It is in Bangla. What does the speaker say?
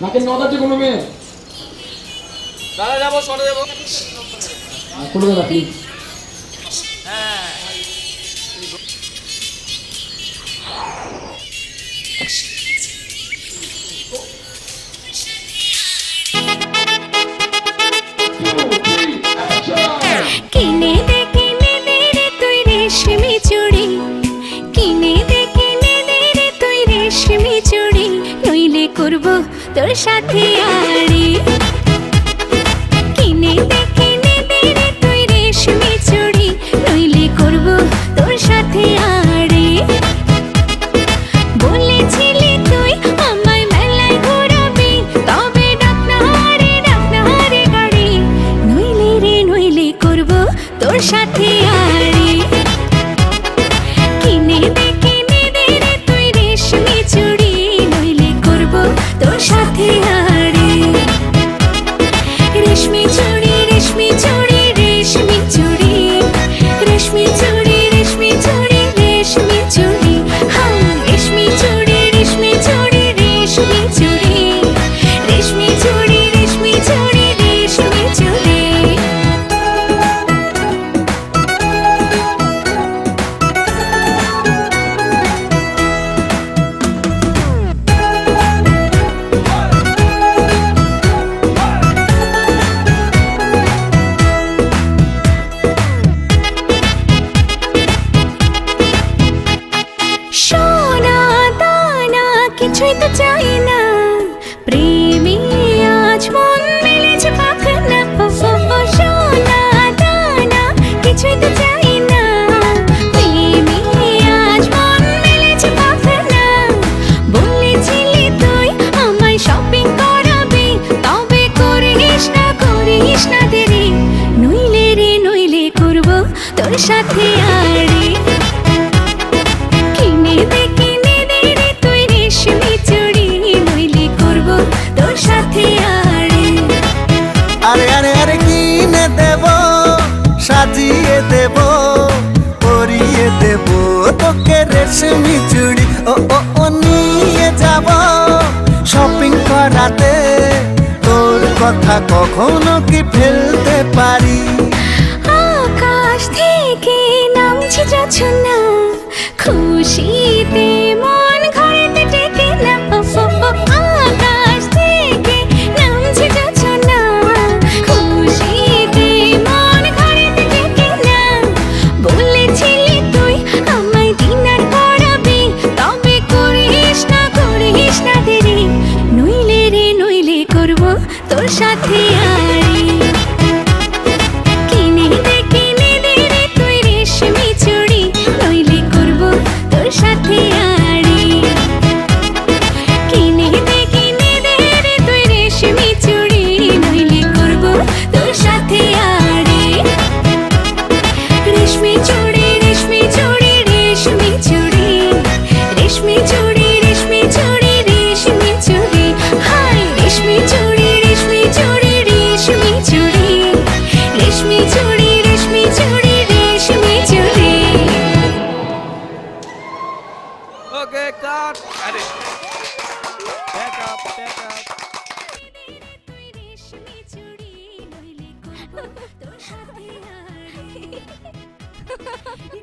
নাকি নদ আছে কোনো মেয়ে? দাদা যাব সরে যাব। হ্যাঁ, খুলে দাদা প্লিজ তোর সাথে আড়ি should be too সাজিয়ে দেব, পরিয়ে দেব। তোকে রেশমি চুড়ি, ও ও নিয়ে যাব। শপিং করাতে তোর কথা কখনো কি ফেলতে পারি? আকাশ থেকে নামছি যাচ্ছ না খুশিতে মা Barış up, back up. Ha ha ha!